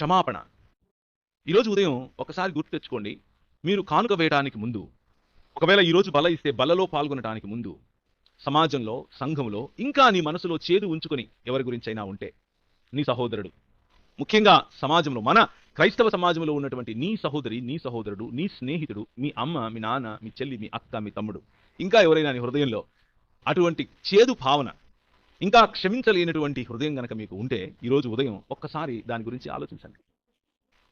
క్షమాపణ. ఈరోజు ఉదయం ఒకసారి గుర్తు తెచ్చుకోండి. మీరు కానుక వేయడానికి ముందు ఒకవేళ ఈరోజు బల ఇస్తే బలలో పాల్గొనడానికి ముందు సమాజంలో సంఘంలో ఇంకా నీ మనసులో చేదు ఉంచుకొని ఎవరి గురించైనా ఉంటే నీ సహోదరుడు. ముఖ్యంగా సమాజంలో మన క్రైస్తవ సమాజంలో ఉన్నటువంటి నీ సహోదరి నీ సహోదరుడు నీ స్నేహితుడు మీ అమ్మ మీ నాన్న మీ చెల్లి మీ అక్క మీ తమ్ముడు ఇంకా ఎవరైనా నీ హృదయంలో అటువంటి చేదు భావన ఇంకా క్షమించలేనటువంటి హృదయం గనక మీకు ఉంటే ఈరోజు ఉదయం ఒక్కసారి దాని గురించి ఆలోచించండి.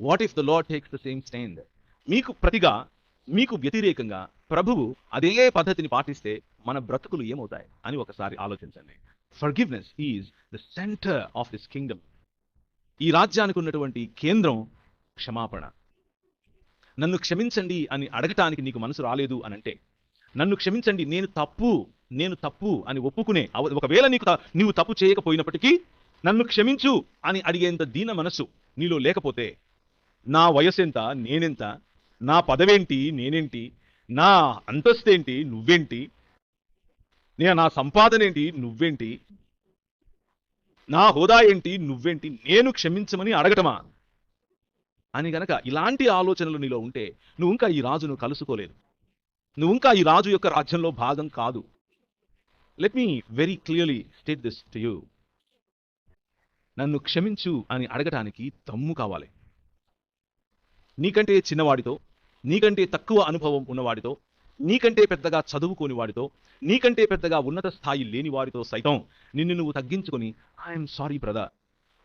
What if the Lord takes the same stand మీకు ప్రతిగా మీకు వ్యతిరేకంగా ప్రభువు అదే పద్ధతిని పాటిస్తే మన బ్రతుకులు ఏమవుతాయి అని ఒకసారి ఆలోచించండి. Forgiveness is the centre of this kingdom ఈ రాజ్యానికి ఉన్నటువంటి కేంద్రం క్షమాపణ. నన్ను క్షమించండి అని అడగటానికి నీకు మనసు రాలేదు అని అంటే నన్ను క్షమించండి నేను తప్పు నేను తప్పు అని ఒప్పుకునే ఒకవేళ నీకు నీవు తప్పు చేయకపోయినప్పటికీ నన్ను క్షమించు అని అడిగేంత దీన మనస్సు నీలో లేకపోతే నా వయసెంత నేనెంత నా పదవేంటి నేనేంటి నా అంతస్తేంటి నువ్వేంటి నేను నా సంపాదన ఏంటి నువ్వేంటి నా హోదా ఏంటి నువ్వేంటి నేను క్షమించమని అడగటమా? అని గనక ఇలాంటి ఆలోచనలు నీలో ఉంటే నువ్వు ఇంకా ఈ రాజును కలుసుకోలేదు. నువ్వు ఇంకా ఈ రాజు యొక్క రాజ్యంలో భాగం కాదు. Let me very clearly state this to you నన్ను క్షమించు అని అడగటానికి దమ్ము కావాలి. నీకంటే చిన్నవాడితో నీకంటే తక్కువ అనుభవం ఉన్నవాడితో నీకంటే పెద్దగా చదువుకోని వాడితో నీకంటే పెద్దగా ఉన్నత స్థాయి లేని వారితో సైతం నిన్ను నువ్వు తగ్గించుకొని I'm sorry brother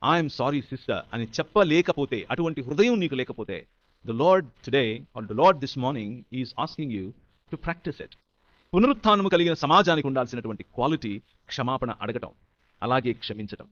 I'm sorry sister అని చెప్పలేకపోతే అటువంటి హృదయం నీకు లేకపోతే the Lord today or the Lord this morning is asking you to practise it పునరుత్థానము కలిగిన సమాజానికి ఉండాల్సినటువంటి క్వాలిటీ క్షమాపణ అడగటం అలాగే క్షమించటం.